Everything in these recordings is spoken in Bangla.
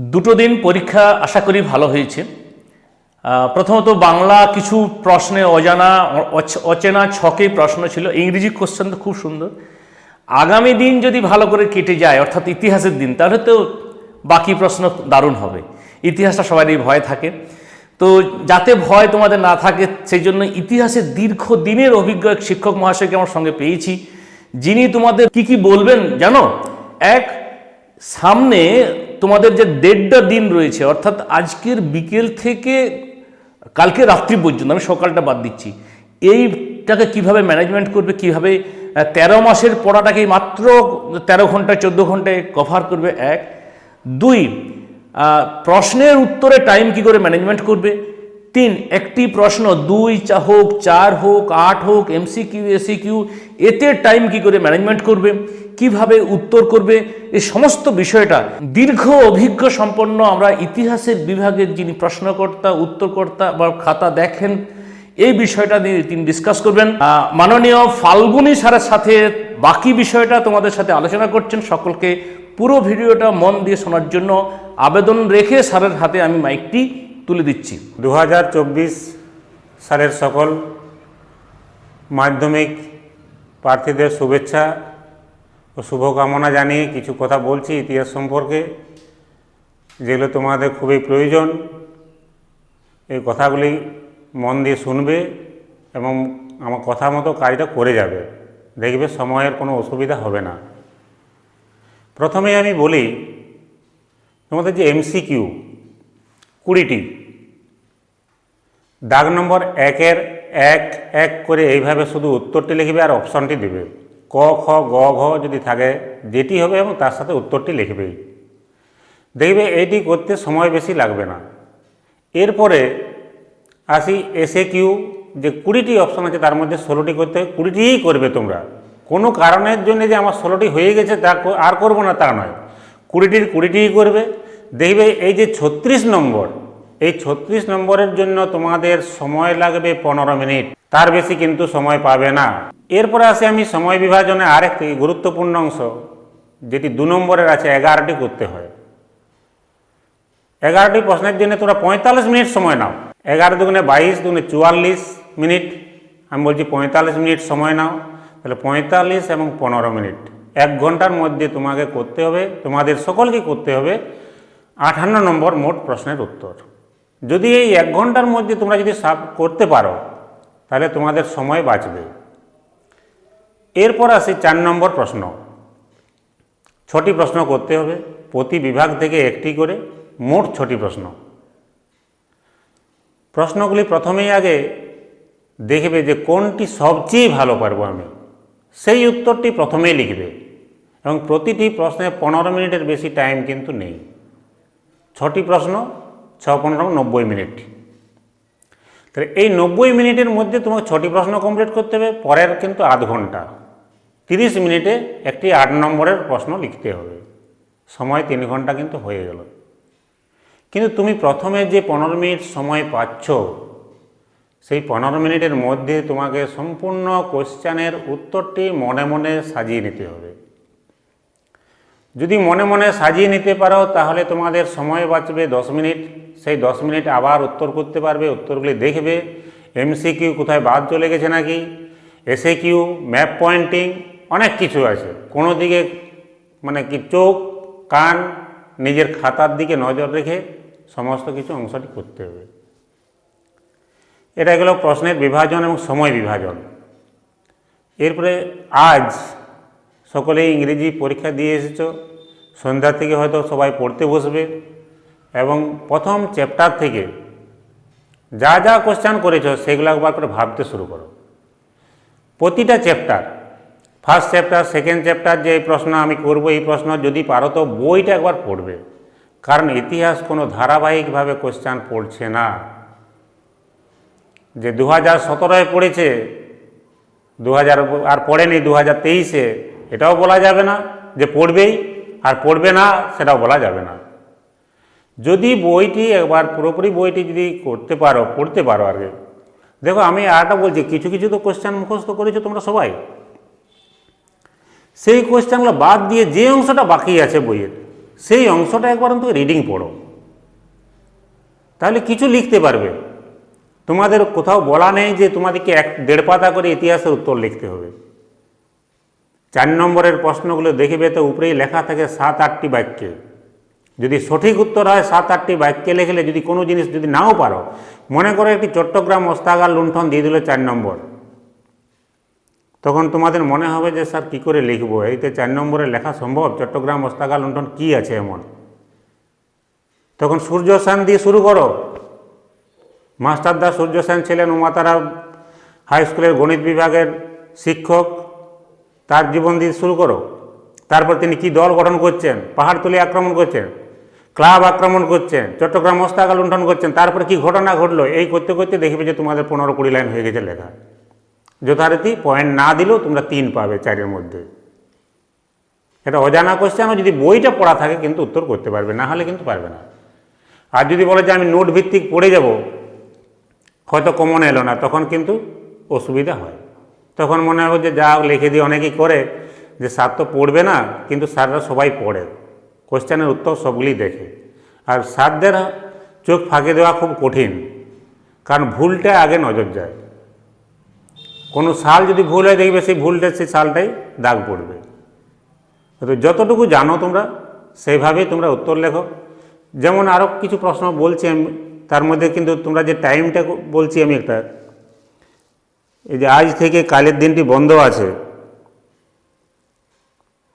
দুটো দিন পরীক্ষা আশা করি ভালো হয়েছে। প্রথমত বাংলা কিছু প্রশ্নে অজানা, অচ- অচেনা ছকে প্রশ্ন ছিল। ইংরেজি কোশ্চেন তো খুব সুন্দর। আগামী দিন যদি ভালো করে কেটে যায়, অর্থাৎ ইতিহাসের দিন, তাহলে তো বাকি প্রশ্ন দারুণ হবে। ইতিহাসটা সবারই ভয় থাকে। তো যাতে ভয় তোমাদের না থাকে সেই জন্য ইতিহাসের দীর্ঘ দিনের অভিজ্ঞ এক শিক্ষক মহাশয়কে আমার সঙ্গে পেয়েছি। যিনি তোমাদের কি কি বলবেন জানো? এক, সামনে তোমাদের যে দেড়টা দিন রয়েছে, অর্থাৎ আজকের বিকেল থেকে কালকে রাত্রি পর্যন্ত, আমি সকালটা বাদ দিচ্ছি, এইটাকে কীভাবে ম্যানেজমেন্ট করবে, কীভাবে তেরো মাসের পড়াটাকে মাত্র তেরো ঘণ্টা, চোদ্দ ঘন্টায় কভার করবে? এক। দুই প্রশ্নের উত্তরে টাইম কি করে ম্যানেজমেন্ট করবে? তিন, একটি প্রশ্ন, দুই, চা হোক, চার হোক, আট হোক এমসি কিউ এসি কিউ এতে টাইম কি করে ম্যানেজমেন্ট করবে, কীভাবে উত্তর করবে, এই সমস্ত বিষয়টা দীর্ঘ অভিজ্ঞ সম্পন্ন আমরা ইতিহাসের বিভাগের যিনি প্রশ্নকর্তা, উত্তরকর্তা বা খাতা দেখেন, এই বিষয়টা নিয়ে তিনি ডিসকাস করবেন। মাননীয় ফাল্গুনী স্যারের সাথে বাকি বিষয়টা তোমাদের সাথে আলোচনা করছেন। সকলকে পুরো ভিডিওটা মন দিয়ে শোনার জন্য আবেদন রেখে স্যারের হাতে আমি মাইকটি তুলে দিচ্ছি। দু হাজার চব্বিশ সালের সকল মাধ্যমিক প্রার্থীদের শুভেচ্ছা ও শুভকামনা জানিয়ে কিছু কথা বলছি ইতিহাস সম্পর্কে, যেগুলো তোমাদের খুবই প্রয়োজন। এই কথাগুলি মন দিয়ে শুনবে এবং আমার কথা মতো কাজটা করে যাবে। দেখবে সময়ের কোনো অসুবিধা হবে না। প্রথমে আমি বলি, তোমাদের যে এমসিকিউ কুড়িটি দাগ নম্বর একের এক এক করে এইভাবে শুধু উত্তরটি লিখবে আর অপশনটি দেবে। ক, খ, গ, ঘ যদি থাকে, যেটি হবে এবং তার সাথে উত্তরটি লিখবেই দেখবে এইটি করতে সময় বেশি লাগবে না। এরপরে আসি এসে কিউ যে কুড়িটি অপশন আছে তার মধ্যে ষোলোটি করতে কুড়িটিই করবে তোমরা। কোনো কারণের জন্য যে আমার ষোলোটি হয়ে গেছে, তা আর করব না তা নয়। কুড়িটির কুড়িটিই করবে। দেখবে এই যে ছত্রিশ নম্বর, এই ছত্রিশ নম্বরের জন্য তোমাদের সময় লাগবে পনেরো মিনিট। তার বেশি কিন্তু সময় পাবে না। এরপরে আসে আমি সময় বিভাজনে আরেকটি গুরুত্বপূর্ণ অংশ, যেটি দু নম্বরের আছে, এগারোটি করতে হয়। এগারোটি প্রশ্নের জন্য তোমরা পঁয়তাল্লিশ মিনিট সময় নাও। এগারো দুগুণে বাইশ দুগুণে চুয়াল্লিশ মিনিট। আমি বলছি পঁয়তাল্লিশ মিনিট সময় নাও। তাহলে পঁয়তাল্লিশ এবং পনেরো মিনিট। এক ঘণ্টার মধ্যে তোমাকে করতে হবে, তোমাদের সকলকে করতে হবে আঠান্ন নম্বর মোট প্রশ্নের উত্তর। যদি এই এক ঘণ্টার মধ্যে তোমরা যদি সাব করতে পারো, তাহলে তোমাদের সময় বাঁচবে। এরপর আসি চার নম্বর প্রশ্ন। ছটি প্রশ্ন করতে হবে, প্রতি বিভাগ থেকে একটি করে, মোট ছটি প্রশ্ন। প্রশ্নগুলি প্রথমেই আগে দেখবে যে কোনটি সবচেয়ে ভালো পারব আমি। সেই উত্তরটি প্রথমেই লিখবে। এবং প্রতিটি প্রশ্নে পনেরো মিনিটের বেশি টাইম কিন্তু নেই। ছটি প্রশ্ন, ছ, পনেরো, নব্বই মিনিট। তাহলে এই নব্বই মিনিটের মধ্যে তোমাকে ছটি প্রশ্ন কমপ্লিট করতে হবে, পরের কিন্তু আধ ঘণ্টা। তিরিশ মিনিটে একটি আট নম্বরের প্রশ্ন লিখতে হবে। সময় তিন ঘণ্টা কিন্তু হয়ে গেল। কিন্তু তুমি প্রথমে যে পনেরো মিনিট সময় পাচ্ছ, সেই পনেরো মিনিটের মধ্যে তোমাকে সম্পূর্ণ কোশ্চানের উত্তরটি মনে মনে সাজিয়ে নিতে হবে। যদি মনে মনে সাজিয়ে নিতে পারো, তাহলে তোমাদের সময় বাঁচবে দশ মিনিট। সেই দশ মিনিট আবার উত্তর করতে পারবে, উত্তরগুলি দেখবে। এমসি কিউ কোথায় বাদ চলে গেছে নাকি? এসে কিউ ম্যাপ পয়েন্টিং, অনেক কিছু আছে। কোনো দিকে মানে কি চোখ, কান, নিজের খাতার দিকে নজর রেখে সমস্ত কিছু অংশটি করতে হবে। এটা গেল প্রশ্নের বিভাজন এবং সময় বিভাজন। এরপরে আজ সকলেই ইংরেজি পরীক্ষা দিয়ে এসেছ। সন্ধ্যা থেকে হয়তো সবাই পড়তে বসবে এবং প্রথম চ্যাপ্টার থেকে যা যা কোশ্চান করেছ সেগুলো একবার করে ভাবতে শুরু করো। প্রতিটা chapter first chapter second chapter যে এই প্রশ্ন আমি করব, এই প্রশ্ন যদি পারো তো বইটা একবার পড়বে। কারণ ইতিহাস কোনো ধারাবাহিকভাবে কোশ্চান পড়ছে না। যে দু হাজার সতেরোয় পড়েছে দু হাজার আর পড়েনি দু হাজার তেইশে এটাও বলা যাবে না যে পড়বেই, আর পড়বে না সেটাও বলা যাবে না। যদি বইটি একবার, পুরোপুরি বইটি যদি করতে পারো, পড়তে পারো আর দেখো, আমি আরটা বলছি, কিছু কিছু তো কোশ্চেন মুখস্থ করেছ তোমরা সবাই। সেই কোশ্চেনগুলো বাদ দিয়ে যে অংশটা বাকি আছে বইয়ের, সেই অংশটা একবার অন্তত রিডিং পড়ো। তাহলে কিছু লিখতে পারবে। তোমাদের কোথাও বলা নেই যে তোমাদেরকে এক দেড় পাতা করে ইতিহাসের উত্তর লিখতে হবে। চার নম্বরের প্রশ্নগুলো দেখবে তো উপরেই লেখা থাকে সাত আটটি বাক্যে। যদি সঠিক উত্তর হয় সাত আটটি বাক্যে লিখলে যদি কোনো জিনিস যদি নাও পারো, মনে করো একটি চট্টগ্রাম ওস্তাগার লুণ্ঠন দিয়ে দিল চার নম্বর। তখন তোমাদের মনে হবে যে, স্যার, কী করে লিখব? এইতে চার নম্বরে লেখা সম্ভব? চট্টগ্রাম ওস্তাগার লুণ্ঠন কী আছে এমন? তখন সূর্য সেন দিয়ে শুরু করো। মাস্টারদা সূর্য সেন ছিলেন উমাতারা হাই স্কুলের গণিত বিভাগের শিক্ষক। তার জীবন দিয়ে শুরু করো। তারপর তিনি কি দল গঠন করছেন? পাহাড়তলি আক্রমণ করছেন, ক্লাব আক্রমণ করছেন, চট্টগ্রাম মস্তাকা লুণ্ঠন করছেন, তারপরে কি ঘটনা ঘটলো? এই করতে করতে দেখবে যে তোমাদের পনেরো কুড়ি লাইন হয়ে গেছে লেখা। যথারীতি পয়েন্ট না দিলেও তোমরা তিন পাবে চারের মধ্যে। এটা অজানা কোশ্চেনও যদি বইটা পড়া থাকে কিন্তু উত্তর করতে পারবে, না হলে কিন্তু পারবে না। আর যদি বলে যে আমি নোট ভিত্তিক পড়ে যাব, হয়তো কমন এলো না, তখন কিন্তু অসুবিধা হয়। তখন মনে হবে যে যা লিখে দিয়ে অনেকেই করে, যে স্যার তো পড়বে না, কিন্তু স্যাররা সবাই পড়ে। কোশ্চেনের উত্তর সবগুলি দেখে। আর স্যারদের চোখ ফাঁকে দেওয়া খুব কঠিন, কারণ ভুলটা আগে নজর যায়। কোনো সাল যদি ভুল হয়, দেখবে সেই ভুলটা সেই সালটাই দাগ পড়বে। তো যতটুকু জানো তোমরা, সেইভাবেই তোমরা উত্তর লেখো। যেমন আরও কিছু প্রশ্ন বলছি আমি, তার মধ্যে কিন্তু তোমরা যে টাইমটা বলছি আমি একটা এই যে আজ থেকে কালের দিনটি বন্ধ আছে।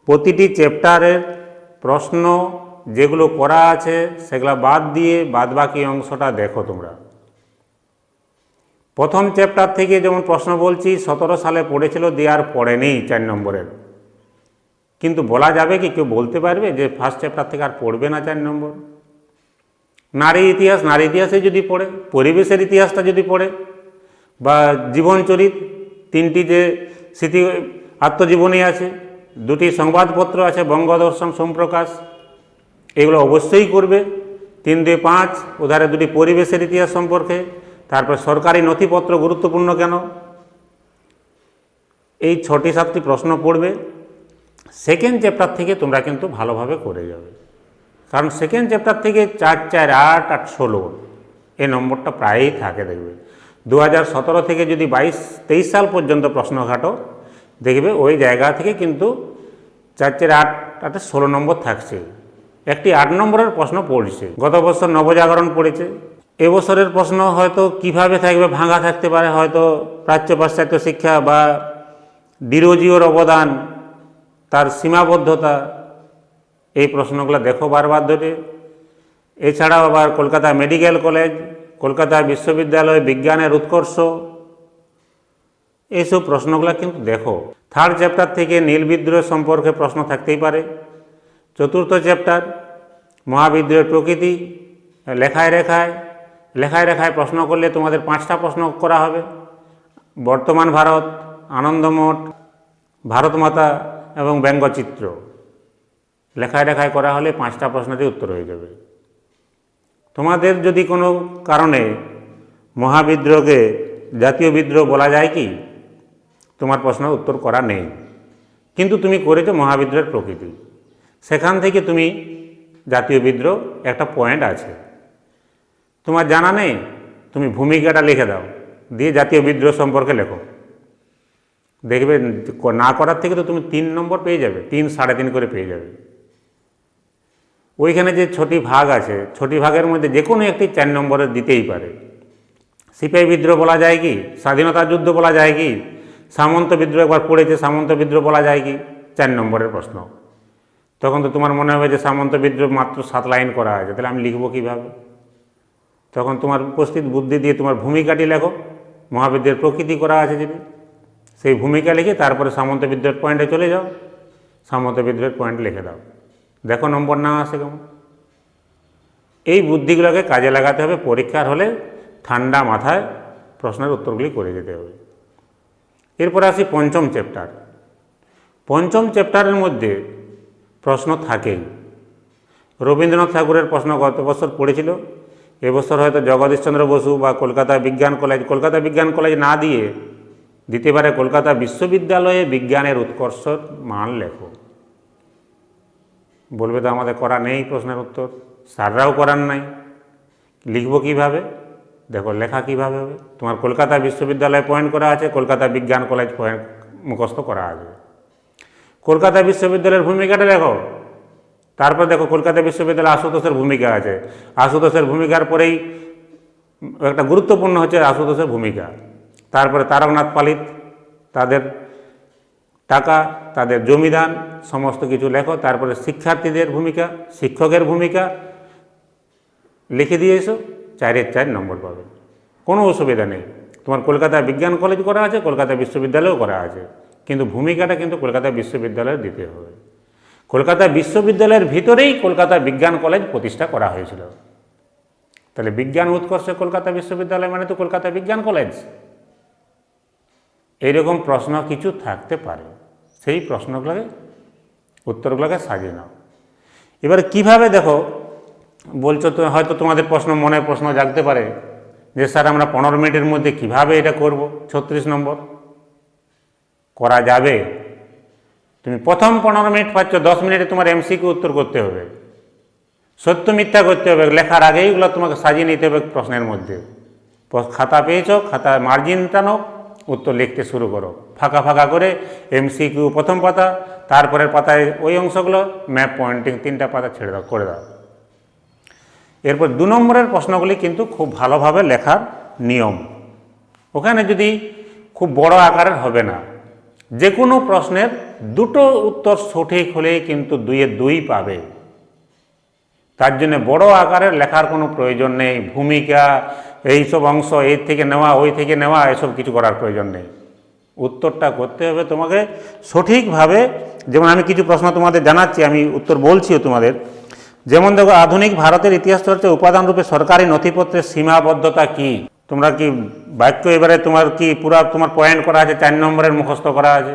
প্রতিটি চ্যাপ্টারের প্রশ্ন যেগুলো করা আছে সেগুলো বাদ দিয়ে বাদবাকি অংশটা দেখো তোমরা। প্রথম চ্যাপ্টার থেকে যেমন প্রশ্ন বলছি, সতেরো সালে পড়েছিল, দেওয়ার পড়েনি চার নম্বরের। কিন্তু বলা যাবে কি কেউ বলতে পারবে যে ফার্স্ট চ্যাপ্টার থেকে আর পড়বে না চার নম্বর? নারী ইতিহাস, নারী ইতিহাসে যদি পড়ে, পরিবেশের ইতিহাসটা যদি পড়ে বা জীবনচরিত তিনটি যে স্মৃতি আত্মজীবনী আছে, দুটি সংবাদপত্র আছে, বঙ্গদর্শন, সোমপ্রকাশ, এগুলো অবশ্যই করবে। তিন দুই পাঁচ ওধারে দুটি পরিবেশের ইতিহাস সম্পর্কে, তারপর সরকারি নথিপত্র গুরুত্বপূর্ণ কেন? এই ছটি সাতটি প্রশ্ন পড়বে। সেকেন্ড চ্যাপ্টার থেকে তোমরা কিন্তু ভালোভাবে করে যাবে। কারণ সেকেন্ড চ্যাপ্টার থেকে চার চার, আট আট, ষোলো এই নম্বরটা প্রায়ই থাকে দেখবে। দু হাজার সতেরো থেকে যদি বাইশ, তেইশ সাল পর্যন্ত প্রশ্ন ঘাটো, দেখবে ওই জায়গা থেকে কিন্তু চার চার আট আটে ষোলো নম্বর থাকছে। একটি আট নম্বরের প্রশ্ন পড়ছে। গত বছর নবজাগরণ পড়েছে। এবছরের প্রশ্ন হয়তো কীভাবে থাকবে, ভাঙা থাকতে পারে, হয়তো প্রাচ্য পাশ্চাত্য শিক্ষা বা ডিরোজিওর অবদান, তার সীমাবদ্ধতা, এই প্রশ্নগুলো দেখো বারবার ধরে। এছাড়াও আবার কলকাতা মেডিকেল কলেজ কলকাতা বিশ্ববিদ্যালয় বিজ্ঞানের উৎকর্ষ? এইসব প্রশ্নগুলো কিন্তু দেখো। থার্ড চ্যাপ্টার থেকে নীল বিদ্রোহ সম্পর্কে প্রশ্ন থাকতেই পারে। চতুর্থ চ্যাপ্টার মহাবিদ্রোহের প্রকৃতি, লেখায় রেখায় লেখায় রেখায় প্রশ্ন করলে তোমাদের পাঁচটা প্রশ্ন করা হবে। বর্তমান ভারত, আনন্দমঠ, ভারতমাতা এবং ব্যঙ্গচিত্র। লেখায় লেখায় করা হলে পাঁচটা প্রশ্নেরই উত্তর হয়ে যাবে। তোমাদের যদি কোনো কারণে মহাবিদ্রোহকে, জাতীয় বিদ্রোহ বলা যায় কি? তোমার প্রশ্নের উত্তর করা নেই। কিন্তু তুমি করেছ মহাবিদ্রোহের প্রকৃতি। সেখান থেকে তুমি জাতীয় বিদ্রোহ, একটা পয়েন্ট আছে। তোমার জানা নেই? তুমি ভূমিকাটা লিখে দাও। দিয়ে জাতীয় বিদ্রোহ সম্পর্কে লেখো। দেখবে না করার থেকে তো তুমি তিন নম্বর পেয়ে যাবে। তিন, সাড়ে তিন করে পেয়ে যাবে। ওইখানে যে ছটি ভাগ আছে, ছটি ভাগের মধ্যে যে কোনো একটি চার নম্বরে দিতেই পারে। সিপাহী বিদ্রোহ বলা যায় কি? স্বাধীনতা যুদ্ধ বলা যায় কি? সামন্ত বিদ্রোহ একবার পড়েছে, সামন্ত বিদ্রোহ বলা যায় কি? চার নম্বরের প্রশ্ন। তখন তো তোমার মনে হবে যে সামন্ত বিদ্রোহ মাত্র সাত লাইন করা আছে, তাহলে আমি লিখব কীভাবে? তখন তোমার উপস্থিত বুদ্ধি দিয়ে তোমার ভূমিকাটি লেখো। মহাবিদ্যের প্রকৃতি করা আছে যদি সেই ভূমিকা লিখে তারপরে সামন্ত বিদ্রোহের পয়েন্টে চলে যাও। সামন্ত বিদ্রোহের পয়েন্ট লিখে দাও। দেখো নম্বর না আসে কেমন? এই বুদ্ধিগুলোকে কাজে লাগাতে হবে, পরীক্ষার হলে ঠান্ডা মাথায় প্রশ্নের উত্তরগুলি করে যেতে হবে। এরপর আসি পঞ্চম চ্যাপ্টার। পঞ্চম চ্যাপ্টারের মধ্যে প্রশ্ন থাকেই। রবীন্দ্রনাথ ঠাকুরের প্রশ্ন গত বছর পড়েছিল এবছর হয়তো জগদীশচন্দ্র বসু বা কলকাতা বিজ্ঞান কলেজ, কলকাতা বিজ্ঞান কলেজ না দিয়ে দিতে পারে কলকাতা বিশ্ববিদ্যালয়ে বিজ্ঞানের উৎকর্ষ মান লেখো। বলবে তো আমাদের করা নেই প্রশ্নের উত্তর। স্যাররাও করার নাই। লিখব কীভাবে? দেখো, লেখা কীভাবে হবে? তোমার কলকাতা বিশ্ববিদ্যালয়ে পয়েন্ট করা আছে, কলকাতা বিজ্ঞান কলেজ পয়েন্ট মুখস্থ করা আছে। কলকাতা বিশ্ববিদ্যালয়ের ভূমিকাটা দেখো। তারপর দেখো, কলকাতা বিশ্ববিদ্যালয়ে আশুতোষের ভূমিকা আছে। আশুতোষের ভূমিকার পরেই একটা গুরুত্বপূর্ণ হচ্ছে আশুতোষের ভূমিকা। তারপরে তারকনাথ পালিত, তাদের টাকা, তাদের জমিদান, সমস্ত কিছু লেখো, তারপরে শিক্ষার্থীদের ভূমিকা, শিক্ষকের ভূমিকা, লিখে দিয়ে এসো, চারের চার নম্বর পাবে। কোনো অসুবিধা নেই। তোমার কলকাতা বিজ্ঞান কলেজ করা আছে, কলকাতা বিশ্ববিদ্যালয়েও করা আছে, কিন্তু ভূমিকাটা কিন্তু কলকাতা বিশ্ববিদ্যালয়ে দিতে হবে। কলকাতা বিশ্ববিদ্যালয়ের ভিতরেই কলকাতা বিজ্ঞান কলেজ প্রতিষ্ঠা করা হয়েছিল। তাহলে বিজ্ঞান উৎকর্ষে কলকাতা বিশ্ববিদ্যালয় মানে তো কলকাতা বিজ্ঞান কলেজ এইরকম প্রশ্ন কিছু থাকতে পারে। সেই প্রশ্নগুলোকে, উত্তরগুলোকে সাজিয়ে নাও। এবার কীভাবে দেখো, বলছো তো, হয়তো তোমাদের প্রশ্ন মনে প্রশ্ন জাগতে পারে, যে স্যার আমরা পনেরো মিনিটের মধ্যে কীভাবে এটা করব, ছত্রিশ নম্বর? করা যাবে। তুমি প্রথম পনেরো মিনিট পাচ্ছ, দশ মিনিটে তোমার এমসিকে উত্তর করতে হবে। সত্য, মিথ্যা করতে হবে, লেখার আগেই ওগুলো তোমাকে সাজিয়ে নিতে হবে প্রশ্নের মধ্যে। খাতা পেয়েছ, খাতা মার্জিন টানো উত্তর লিখতে শুরু করো। ফাঁকা ফাঁকা করে এমসিকিউ প্রথম পাতা, তারপরের পাতায় ওই অংশগুলো ম্যাপ পয়েন্টিং তিনটা পাতা ছেড়ে দাও, করে দাও। এরপর দু নম্বরের প্রশ্নগুলি কিন্তু খুব ভালোভাবে লেখার নিয়ম। ওখানে যদি খুব বড় আকারের হবে না যে কোনো প্রশ্নের দুটো উত্তর সঠিক হলেই কিন্তু দুইয়ে দুই পাবে। তার জন্য বড় আকারের লেখার কোনো প্রয়োজন নেই, ভূমিকা, এইসব অংশ এই থেকে নেওয়া, ওই থেকে নেওয়া, এসব কিছু করার প্রয়োজন নেই। উত্তরটা করতে হবে তোমাকে সঠিকভাবে। যেমন আমি কিছু প্রশ্ন তোমাদের জানাচ্ছি, আমি উত্তর বলছিও তোমাদের। যেমন দেখো, আধুনিক ভারতের ইতিহাস চর্চা উপাদান রূপে সরকারি নথিপত্রের সীমাবদ্ধতা কি? তোমরা কি বাক্য এবারে তোমার কি পুরা তোমার পয়েন্ট করা আছে, চার নম্বরের মুখস্থ করা আছে?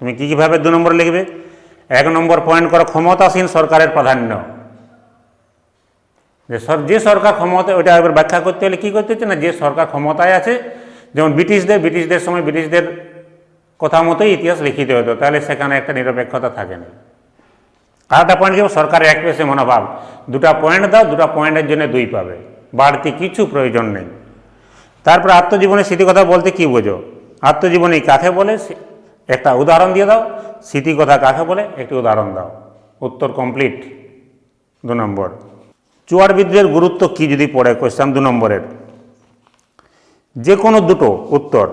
তুমি কি কীভাবে দু নম্বর লিখবে? এক নম্বর পয়েন্ট করো ক্ষমতাসীন সরকারের প্রাধান্য। যে যে সরকার ক্ষমতা ওইটা এবার ব্যাখ্যা করতে হলে কী করতে হচ্ছে না? যে সরকার ক্ষমতায় আছে যেমন ব্রিটিশদের ব্রিটিশদের সময় ব্রিটিশদের কথা মতোই ইতিহাস লিখিত হতো, তাহলে সেখানে একটা নিরপেক্ষতা থাকে না। আরেকটা পয়েন্ট কি, সরকারের এক পেশে মনোভাব, দুটা পয়েন্ট দাও, দুটা পয়েন্টের জন্য দুই পাবে, বাড়তি কিছু প্রয়োজন নেই। তারপর আত্মজীবনী স্মৃতিকথা বলতে কি বোঝো? আত্মজীবনী কাকে বলে? একটা উদাহরণ দিয়ে দাও, স্মৃতিকথা কাকে বলে? একটি উদাহরণ দাও। উত্তর কমপ্লিট দু নম্বর। চুয়ার বিদ্রোহের গুরুত্ব কি যদি পড়ে? কোয়েশ্চান দু নম্বরের। যে কোনো দুটো উত্তর।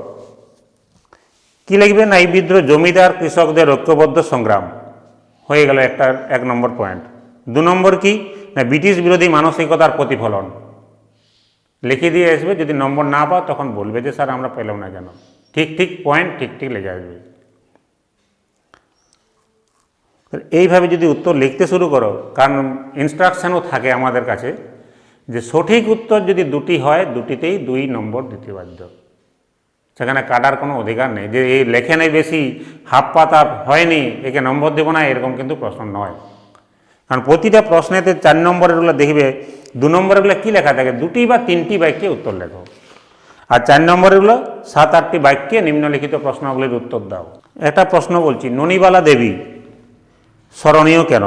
কি না এই বিদ্রোহ জমিদার কৃষকদের ঐক্যবদ্ধ সংগ্রাম? হয়ে গেল একটা, এক নম্বর পয়েন্ট দু নম্বর কি? না, ব্রিটিশ বিরোধী মানসিকতার প্রতিফলন। লিখে দিয়ে আসবে, যদি নম্বর না পাও, তখন বলবে যে, স্যার, আমরা পেলাম না কেন? ঠিক ঠিক পয়েন্ট ঠিক ঠিক লিখে আসবে। এইভাবে যদি উত্তর লিখতে শুরু করো, কারণ ইনস্ট্রাকশানও থাকে আমাদের কাছে যে সঠিক উত্তর যদি দুটি হয়, দুটিতেই দুই নম্বর দিতে বাধ্য। সেখানে কাটার কোনো অধিকার নেই। যে এই লেখে নেই বেশি, হাফ পাতা হয়নি, একে নম্বর দেবো না, এরকম কিন্তু প্রশ্ন নয়। কারণ প্রতিটা প্রশ্নেতে চার নম্বরেরগুলো দেখবে, দু নম্বরেরগুলো কী লেখা থাকে? দুটি বা তিনটি বাক্যে উত্তর লেখো। আর চার নম্বরেরগুলো সাত, আটটি বাক্যে নিম্নলিখিত প্রশ্নগুলির উত্তর দাও। একটা প্রশ্ন বলছি, ননিবালা দেবী, স্মরণীয় কেন?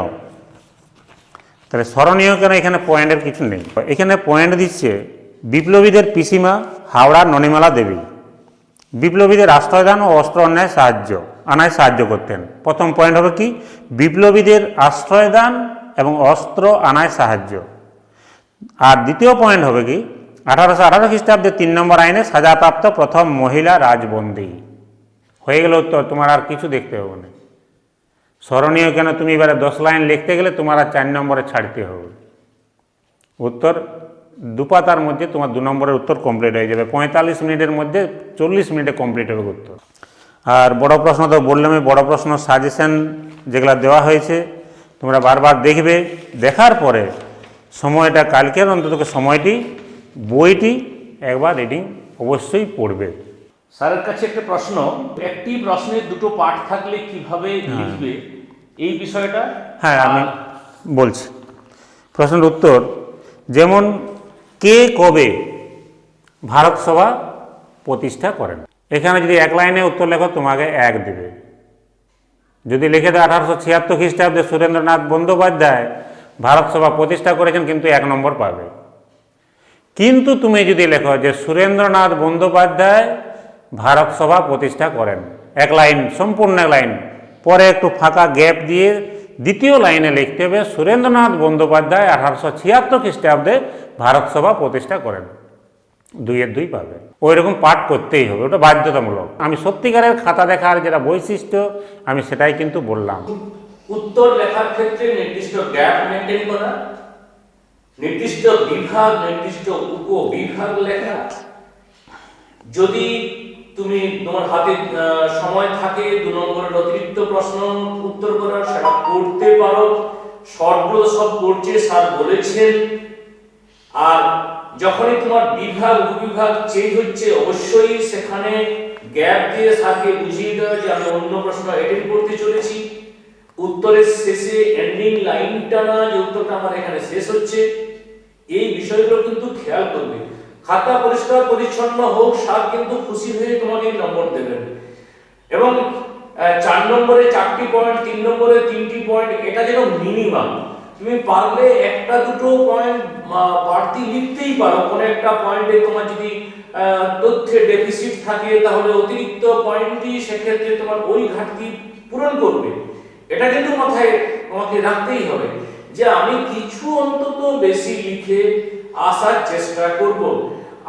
তাহলে স্মরণীয় কেন এখানে পয়েন্টের কিছু নেই? এখানে পয়েন্ট দিচ্ছে বিপ্লবীদের পিসিমা হাওড়া ননিমালা দেবী। বিপ্লবীদের আশ্রয়দান ও অস্ত্র অন্যায় সাহায্য, আনায় সাহায্য করতেন। প্রথম পয়েন্ট হবে কি? বিপ্লবীদের আশ্রয়দান এবং অস্ত্র আনায় সাহায্য। আর দ্বিতীয় পয়েন্ট হবে কি? আঠারোশো আঠারো খ্রিস্টাব্দে তিন নম্বর আইনে সাজাপ্রাপ্ত প্রথম মহিলা রাজবন্দী। হয়ে গেল উত্তর, তোমার আর কিছু দেখতে হবে না। স্মরণীয় কেন? তুমি এবারে দশ লাইন লিখতে গেলে তোমার আর চার নম্বরে ছাড়তে হবে। উত্তর, দুপাতার মধ্যে তোমার দু নম্বরের উত্তর কমপ্লিট হয়ে যাবে। পঁয়তাল্লিশ মিনিটের মধ্যে চল্লিশ মিনিটে কমপ্লিট হবে উত্তর। আর বড় প্রশ্ন তো বললামই, বড় প্রশ্ন সাজেশন যেগুলো দেওয়া হয়েছে, তোমরা বারবার দেখবে। দেখার পরে সময়টা, কালকের অন্তত সময়টি, বইটি একবার রিডিং অবশ্যই পড়বে। স্যারের কাছে একটা প্রশ্ন একটি প্রশ্নের দুটো পাঠ থাকলে কীভাবে লিখবে? এই বিষয়টা হ্যাঁ আমি বলছি। প্রশ্নের উত্তর যেমন কে কবে ভারত সভা প্রতিষ্ঠা করেন? এখানে যদি এক লাইনে উত্তর লেখো তোমাকে এক দেবে। যদি লিখে দেয় আঠারোশো ছিয়াত্তর খ্রিস্টাব্দে সুরেন্দ্রনাথ বন্দ্যোপাধ্যায় ভারত সভা প্রতিষ্ঠা করেছেন কিন্তু এক নম্বর পাবে। কিন্তু তুমি যদি লেখো যে সুরেন্দ্রনাথ বন্দ্যোপাধ্যায় ভারত সভা প্রতিষ্ঠা করেন। এক লাইন, সম্পূর্ণ এক লাইন। পরে একটু ফাঁকা গ্যাপ দিয়ে দ্বিতীয় লাইনে লিখতে হবে, সুরেন্দ্রনাথ বন্দ্যোপাধ্যায় আঠারোশো ছিয়াত্তর খ্রিস্টাব্দে ভারত সভা প্রতিষ্ঠা করেন। দুইয়ের দুই পাবে। ওই রকম পাঠ করতেই হবে, ওটা বাধ্যতামূলক। আমি সত্যিকারের খাতা দেখার যেটা বৈশিষ্ট্য, আমি সেটাই কিন্তু বললাম। উত্তর লেখার ক্ষেত্রে নির্দিষ্ট গ্যাপ মেনটেন করা, নির্দিষ্ট বিভাগ, নির্দিষ্ট উপবিভাগ লেখা। যদি তুমি তোমার হাতে সময় থাকে, দু নম্বরের অতিরিক্ত প্রশ্ন, উত্তর করার, সেটা করতে পারো। শর্টগুলো সব করছে, স্যার বলেছেন। আর যখনই তোমার বিভাগ, উপবিভাগ চেঞ্জ হচ্ছে, অবশ্যই সেখানে গ্যাপ দিয়ে স্যারকে বুঝিয়ে দেওয়া যে আমি অন্য প্রশ্ন অ্যাটেন্ড করতে চলেছি। উত্তরের শেষে এন্ডিং লাইনটা না যে উত্তরটা আমার এখানে শেষ হচ্ছে, এই বিষয়গুলো কিন্তু খেয়াল করবে। খাতা পরিষ্কার, পরিচ্ছন্ন হোক স্যার কিন্তু খুশি হয়ে তোমাকে নম্বর দেবেন। এবং চার নম্বরে চারটি পয়েন্ট তিন নম্বরে তিনটি পয়েন্ট এটা যেন মিনিমাম তুমি পারলে একটা দুটো পয়েন্ট বাড়তি লিখতেই পারো। কোনো একটা পয়েন্টে তোমার যদি তথ্যে ডেফিসিট থাকে, তাহলে অতিরিক্ত পয়েন্টটি সেক্ষেত্রে তোমার ওই ঘাটতি পূরণ করবে। এটা কিন্তু মাথায়, তোমাকে রাখতেই হবে যে আমি কিছু অন্তত বেশি লিখে আসার চেষ্টা করব।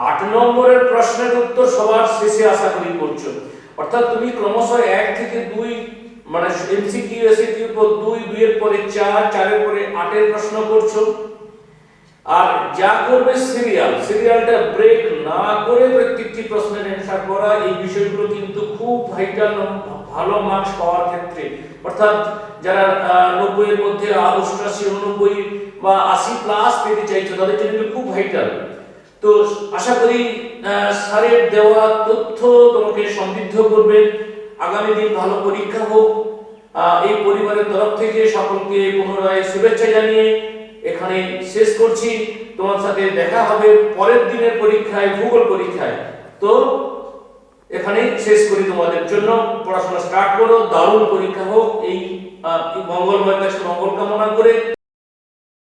আট নম্বরের প্রশ্নের উত্তর সবার শেষে আশা করি করছ। অর্থাৎ তুমি ক্রমশ এক থেকে দুই মানে এমসিকিউ এসিকিউ দুই, দুইয়ের পরে চার, চারের পরে আটের প্রশ্ন করছ। আর যা করবে সিরিয়াল সিরিয়ালটা ব্রেক না করে প্রত্যেকটি প্রশ্নের অ্যান্সার করা, এই বিষয়গুলো কিন্তু খুব ভাইটাল ভালো মার্কস পাওয়ার ক্ষেত্রে। অর্থাৎ যারা নব্বই এর মধ্যে অষ্টাশি উনব্বই বা আশি প্লাস পেতে চাইছো, তাদের জন্য খুব ভাইটাল তো আশা করি স্যারের দেওয়া তথ্য তোমাকে সমৃদ্ধ করবে। আগামী দিন ভালো পরীক্ষা হোক। এই পরিবারের তরফ থেকে সকলকে পুনরায় শুভেচ্ছা জানিয়ে এখানে শেষ করছি। তোমার সাথে দেখা হবে পরের দিনের পরীক্ষায়, ভূগোল পরীক্ষায়। তো এখানে শেষ করি তোমাদের জন্য। পড়াশোনা স্টার্ট করো, দারুণ পরীক্ষা হোক এই মঙ্গলময় কাছে মঙ্গল কামনা করে।